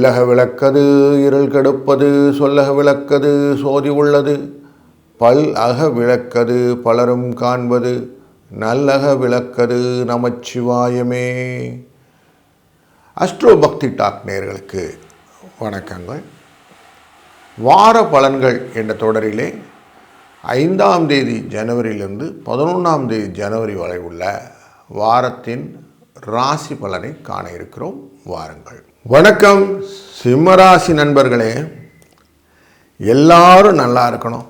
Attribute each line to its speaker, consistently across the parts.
Speaker 1: இல்லக விளக்கது இருள் கெடுப்பது சொல்லக விளக்கது சோதி உள்ளது. பல் அக விளக்கது பலரும் காண்பது நல்லக விளக்கது நமச்சிவாயமே. அஸ்ட்ரோ பக்தி டாக் நேர்களுக்கு வணக்கங்கள். வார பலன்கள் என்ற தொடரிலே ஐந்தாம் தேதி ஜனவரியிலிருந்து பதினொன்றாம் தேதி ஜனவரி வரை உள்ள வாரத்தின் ராசி பலனை காண இருக்கிறோம். வாருங்கள். வணக்கம் சிம்மராசி நண்பர்களே. எல்லாரும் நல்லா இருக்கணும்.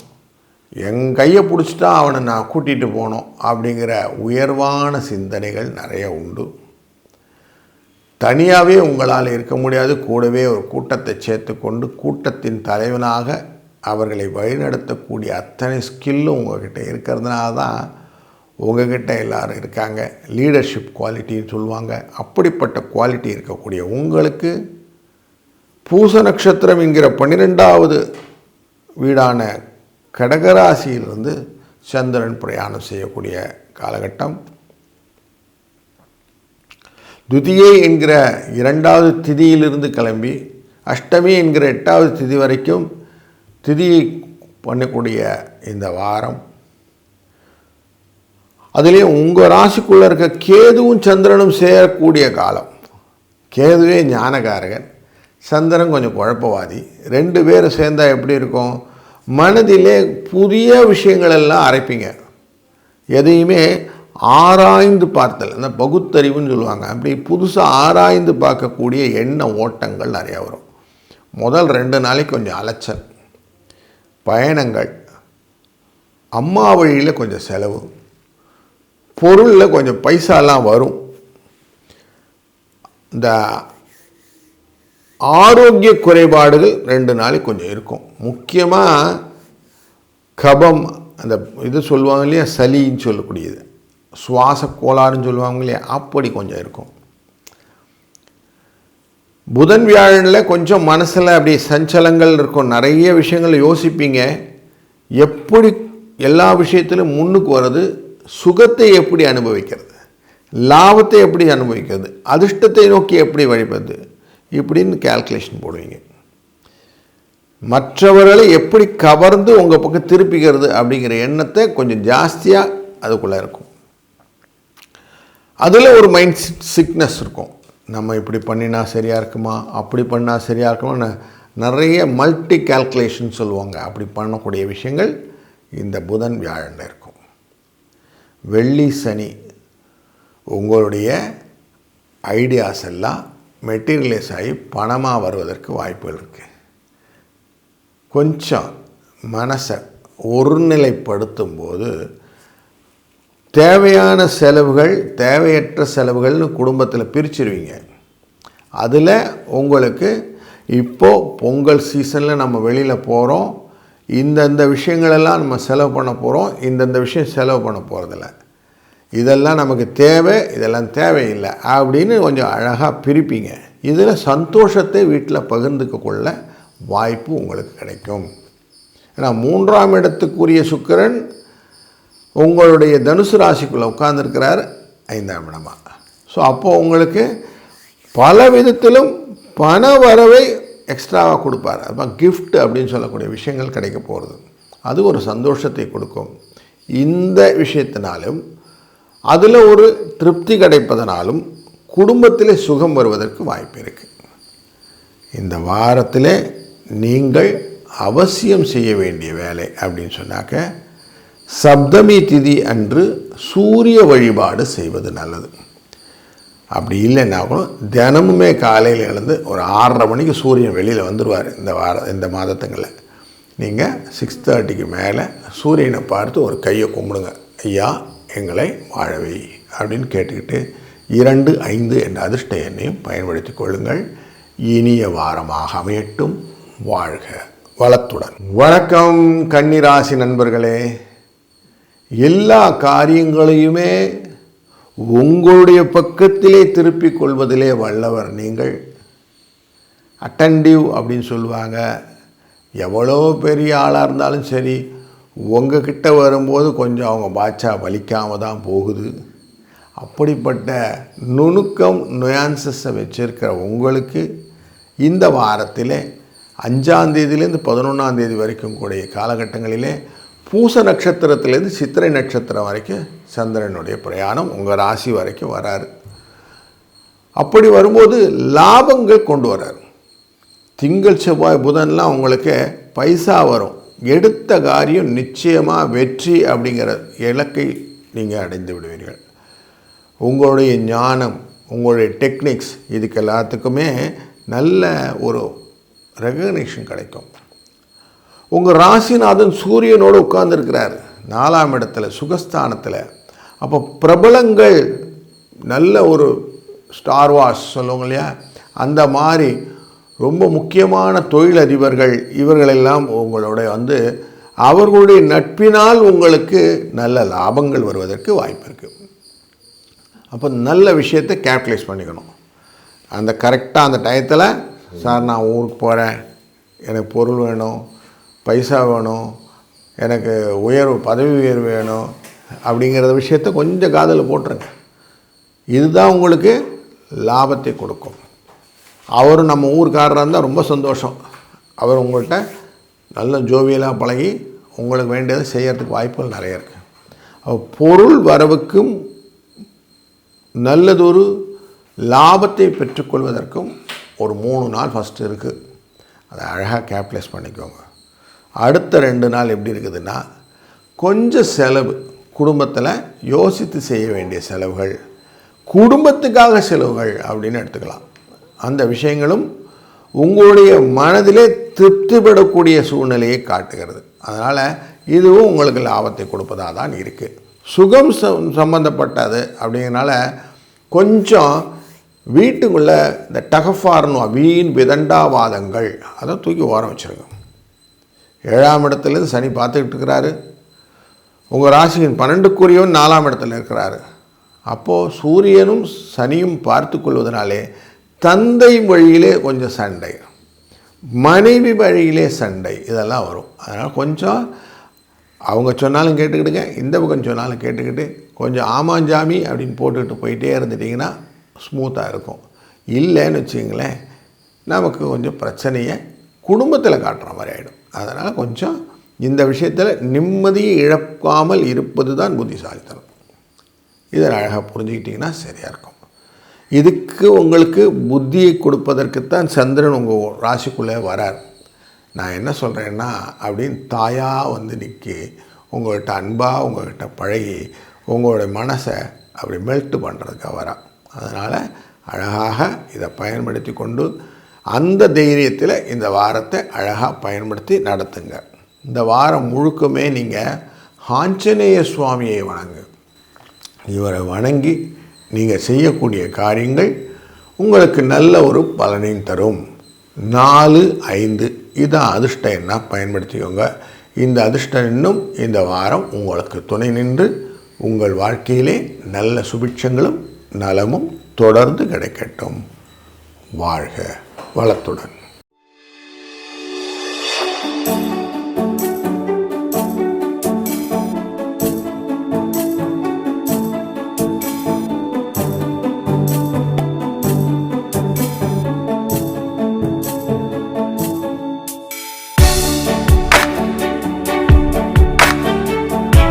Speaker 1: என் கையை பிடிச்சிட்டா அவனை நான் கூட்டிகிட்டு போகணும் அப்படிங்கிற உயர்வான சிந்தனைகள் நிறைய உண்டு. தனியாகவே உங்களால் இருக்க முடியாது. கூடவே ஒரு கூட்டத்தை சேர்த்து கொண்டு கூட்டத்தின் தலைவனாக அவர்களை வழிநடத்தக்கூடிய அத்தனை ஸ்கில்லும் உங்கள்கிட்ட இருக்கிறதுனால தான் உங்ககிட்ட எல்லோரும் இருக்காங்க. லீடர்ஷிப் குவாலிட்டின்னு சொல்லுவாங்க. அப்படிப்பட்ட குவாலிட்டி இருக்கக்கூடிய உங்களுக்கு பூச நட்சத்திரம் என்கிற பன்னிரெண்டாவது வீடான கடகராசியிலிருந்து சந்திரன் பிரயாணம் செய்யக்கூடிய காலகட்டம். துதியை என்கிற இரண்டாவது திதியிலிருந்து கிளம்பி அஷ்டமி என்கிற எட்டாவது திதி வரைக்கும் திதியை பண்ணக்கூடிய இந்த வாரம் அதுலேயும் உங்கள் ராசிக்குள்ளே இருக்க கேதுவும் சந்திரனும் சேரக்கூடிய காலம். கேதுவே ஞானகாரகன். சந்திரன் கொஞ்சம் குழப்பவாதி. ரெண்டு பேரும் சேர்ந்தால் எப்படி இருக்கும்? மனதிலே புதிய விஷயங்கள் எல்லாம் அரைப்பீங்க. எதையுமே ஆராய்ந்து பார்த்தல். அந்த பகுத்தறிவுன்னு சொல்லுவாங்க. அப்படி புதுசாக ஆராய்ந்து பார்க்கக்கூடிய எண்ண ஓட்டங்கள் நிறையா வரும். முதல் ரெண்டு நாளைக்கு கொஞ்சம் அலைச்சல். பயணங்கள். அம்மா வழியில் கொஞ்சம் செலவு. பொருளில் கொஞ்சம் பைசாலாம் வரும். இந்த ஆரோக்கிய குறைபாடுகள் ரெண்டு நாளைக்கு கொஞ்சம் இருக்கும். முக்கியமாக கபம் அந்த இது சொல்லுவாங்க இல்லையா? சளின்னு சொல்லக்கூடியது. சுவாச கோளாறுன்னு சொல்லுவாங்க இல்லையா? அப்படி கொஞ்சம் இருக்கும். புதன் வியாழனில் கொஞ்சம் மனசில் அப்படி சஞ்சலங்கள் இருக்கும். நிறைய விஷயங்கள் யோசிப்பீங்க. எப்படி எல்லா விஷயத்திலும் முன்னுக்கு வர்றது? சுகத்தை எப்படி அனுபவிக்கிறது? லாபத்தை எப்படி அனுபவிக்கிறது? அதிர்ஷ்டத்தை நோக்கி எப்படி வழிபது? இப்படின்னு கேல்குலேஷன் போடுவீங்க. மற்றவர்களை எப்படி கவர்ந்து உங்கள் பக்கம் திருப்பிக்கிறது அப்படிங்கிற எண்ணத்தை கொஞ்சம் ஜாஸ்தியாக அதுக்குள்ளே இருக்கும். அதில் ஒரு மைண்ட் சிக்னஸ் இருக்கும். நம்ம இப்படி பண்ணினா சரியாக இருக்குமா? அப்படி பண்ணால் சரியாக இருக்குமா நிறைய மல்டி கேல்குலேஷன் சொல்லுவாங்க. அப்படி பண்ணக்கூடிய விஷயங்கள் இந்த புதன் வியாழன் இருக்கும் வெள்ளி சனி. உங்களுடைய ஐடியாஸ் எல்லாம் மெட்டீரியலைஸ் ஆகி பணமாக வருவதற்கு வாய்ப்புகள் இருக்குது கொஞ்சம் மனசை ஒருநிலைப்படுத்தும் போது தேவையான செலவுகள் தேவையற்ற செலவுகள்னு குடும்பத்தில் பிரிச்சிருவீங்க. அதில் உங்களுக்கு இப்போது பொங்கல் சீசனில் நம்ம வெளியில் போகிறோம் இந்தந்த விஷயங்களெல்லாம் நம்ம செலவு பண்ண போகிறோம் இந்தந்த விஷயம் செலவு பண்ண போகிறதில்ல இதெல்லாம் நமக்கு தேவை இதெல்லாம் தேவையில்லை அப்படின்னு கொஞ்சம் அழகாக பிரிப்பீங்க. இதில் சந்தோஷத்தை வீட்டில் பகிர்ந்துக்க கொள்ள வாய்ப்பு உங்களுக்கு கிடைக்கும். ஏன்னா மூன்றாம் இடத்துக்குரிய சுக்கரன் உங்களுடைய தனுசு ராசிக்குள்ளே உட்கார்ந்துருக்கிறார் ஐந்தாம் இடமாக ஸோ அப்போது உங்களுக்கு பல விதத்திலும் பண வரவை எக்ஸ்ட்ராவாக கொடுப்பார். அப்போ கிஃப்ட் அப்படின்னு சொல்லக்கூடிய விஷயங்கள் கிடைக்க போகிறது அது ஒரு சந்தோஷத்தை கொடுக்கும். இந்த விஷயத்தினாலும் அதில் ஒரு திருப்தி கிடைப்பதனாலும் குடும்பத்தில் சுகம் வருவதற்கு வாய்ப்பு இருக்குது இந்த வாரத்தில் நீங்கள் அவசியம் செய்ய வேண்டிய வேலை அப்படின்னு சொன்னாக்க சப்தமி திதி அன்று சூரிய வழிபாடு செய்வது நல்லது. அப்படி இல்லைன்னா கூட தினமுமே காலையில் எழுந்து ஒரு ஆறரை மணிக்கு சூரியன் வெளியில் வந்துடுவார் இந்த வார இந்த மாதத்துங்களில். நீங்கள் சிக்ஸ் தேர்ட்டிக்கு மேலே சூரியனை பார்த்து ஒரு கையை கும்பிடுங்க. ஐயா எங்களை வாழவை அப்படின்னு கேட்டுக்கிட்டு இரண்டு ஐந்து என்ற அதிர்ஷ்ட எண்ணையும் பயன்படுத்தி கொள்ளுங்கள். இனிய வாரமாக அமையட்டும். வாழ்க வளத்துடன். வணக்கம் கன்னிராசி நண்பர்களே. எல்லா காரியங்களையுமே உங்களுடைய பக்கத்திலே திருப்பிக் கொள்வதிலே வல்லவர் நீங்கள். அட்டன்டிவ் அப்படின்னு சொல்லுவாங்க. எவ்வளோ பெரிய ஆளாக இருந்தாலும் சரி உங்ககிட்ட வரும்போது கொஞ்சம் அவங்க பாட்சா வலிக்காமல் தான் போகுது. அப்படிப்பட்ட நுணுக்கம் நுயான்சஸை வச்சிருக்கிற உங்களுக்கு இந்த வாரத்தில் அஞ்சாந்தேதியிலேருந்து பதினொன்றாந்தேதி வரைக்கும் கூடிய காலகட்டங்களிலே பூச நட்சத்திரத்திலேருந்து சித்திரை நட்சத்திரம் வரைக்கும் சந்திரனுடைய பிரயாணம் உங்கள் ராசி வரைக்கும் வராரு. அப்படி வரும்போது லாபங்கள் கொண்டு வரார். திங்கள் செவ்வாய் புதன்லாம் உங்களுக்கு பைசா வரும். எடுத்த காரியம் நிச்சயமாக வெற்றி அப்படிங்கிற இலக்கை நீங்கள் அடைந்து விடுவீர்கள். உங்களுடைய ஞானம் உங்களுடைய டெக்னிக்ஸ் இதுக்கு எல்லாத்துக்குமே நல்ல ஒரு ரெகக்னேஷன் கிடைக்கும். உங்கள் ராசிநாதன் சூரியனோடு உட்கார்ந்துருக்கிறார். நாலாம் இடத்துல சுகஸ்தானத்தில். அப்போ பிரபலங்கள் நல்ல ஒரு ஸ்டார் வாஷ் சொல்லுவாங்க இல்லையா? அந்த மாதிரி ரொம்ப முக்கியமான தொழிலதிபர்கள் இவர்களெல்லாம் உங்களோட வந்து அவர்களுடைய நட்பினால் உங்களுக்கு நல்ல லாபங்கள் வருவதற்கு வாய்ப்பு இருக்குது அப்போ நல்ல விஷயத்தை கேபிட்டலைஸ் பண்ணிக்கணும். அந்த கரெக்டாக அந்த டயத்தில் சார் நான் ஊருக்கு போகிறேன் எனக்கு பொருள் வேணும். பைசா வேணும் எனக்கு உயர்வு பதவி உயர்வு வேணும் அப்படிங்கிற விஷயத்த கொஞ்சம் காதில் போட்டுருங்க. இதுதான் உங்களுக்கு லாபத்தை கொடுக்கும். அவரும் நம்ம ஊருக்காரராக இருந்தால் ரொம்ப சந்தோஷம். அவர் உங்கள்கிட்ட நல்ல ஜோவியலாக பழகி உங்களுக்கு வேண்டியதை செய்கிறதுக்கு வாய்ப்புகள் நிறைய இருக்குது பொருள் வரவுக்கும் நல்லதொரு லாபத்தை பெற்றுக்கொள்வதற்கும் ஒரு மூணு நாள் ஃபஸ்ட்டு இருக்குது அதை அழகாக கேப்டலைஸ் பண்ணிக்கோங்க. அடுத்த ரெண்டு நாள் எப்படி இருக்குதுன்னா கொஞ்சம் செலவு குடும்பத்தில் யோசித்து செய்ய வேண்டிய செலவுகள் குடும்பத்துக்காக செலவுகள் அப்படின்னு எடுத்துக்கலாம். அந்த விஷயங்களும் உங்களுடைய மனதிலே திருப்திப்படக்கூடிய சூழ்நிலையை காட்டுகிறது. அதனால் இதுவும் உங்களுக்கு லாபத்தை கொடுப்பதாக தான் இருக்குது சுகம் சம் சம்மந்தப்பட்டது அப்படிங்கிறனால கொஞ்சம் வீட்டுக்குள்ளே இந்த டகஃபார்னு வீண் விதண்டாவாதங்கள் அதை தூக்கி ஓரம் வச்சுருங்க. ஏழாம் இடத்துலேருந்து சனி பார்த்துக்கிட்டு இருக்கிறாரு. உங்கள் ராசியின் பன்னெண்டுக்குரியவன் நாலாம் இடத்துல இருக்கிறாரு. அப்போது சூரியனும் சனியும் பார்த்து கொள்வதனாலே தந்தை வழியிலே கொஞ்சம் சண்டை. மனைவி வழியிலே சண்டை. இதெல்லாம் வரும். அதனால் கொஞ்சம் அவங்க சொன்னாலும் கேட்டுக்கிட்டுங்க இந்த பக்கம் சொன்னாலும் கேட்டுக்கிட்டு கொஞ்சம் ஆமாஞ்சாமி அப்படின்னு போட்டுக்கிட்டு போயிட்டே இருந்துட்டிங்கன்னா ஸ்மூத்தாக இருக்கும். இல்லைன்னு வச்சிங்களேன் நமக்கு கொஞ்சம் பிரச்சனையை குடும்பத்தில் காட்டுற மாதிரி ஆகிடும் அதனால் கொஞ்சம் இந்த விஷயத்தில் நிம்மதியை இழக்காமல் இருப்பது தான் புத்திசாலித்தனம். இதை அழகாக புரிஞ்சுக்கிட்டிங்கன்னா சரியாக இருக்கும். இதுக்கு உங்களுக்கு புத்தியை கொடுப்பதற்குத்தான் சந்திரன் உங்கள் ராசிக்குள்ளே வரார். நான் என்ன சொல்கிறேன்னா அப்படின்னு தாயாக வந்து நிற்கி உங்கள்கிட்ட அன்பாக உங்கள்கிட்ட பழகி உங்களுடைய மனசை அப்படி மெல்ட்டு பண்ணுறதுக்காக வரா அதனால் அழகாக இதை பயன்படுத்தி கொண்டு அந்த தைரியத்தில் இந்த வாரத்தை அழகாக பயன்படுத்தி நடத்துங்க. இந்த வாரம் முழுக்கமே நீங்கள் ஆஞ்சநேய சுவாமியை வணங்கு. இவரை வணங்கி நீங்கள் செய்யக்கூடிய காரியங்கள் உங்களுக்கு நல்ல ஒரு பலனையும் தரும். நாலு ஐந்து இதான் அதிர்ஷ்டம் என்ன? பயன்படுத்திக்கோங்க. இந்த அதிர்ஷ்டம் இன்னும் இந்த வாரம் உங்களுக்கு துணை நின்று உங்கள் வாழ்க்கையிலே நல்ல சுபிட்சங்களும் நலமும் தொடர்ந்து கிடைக்கட்டும். வாழ்க. வளத்துடன்.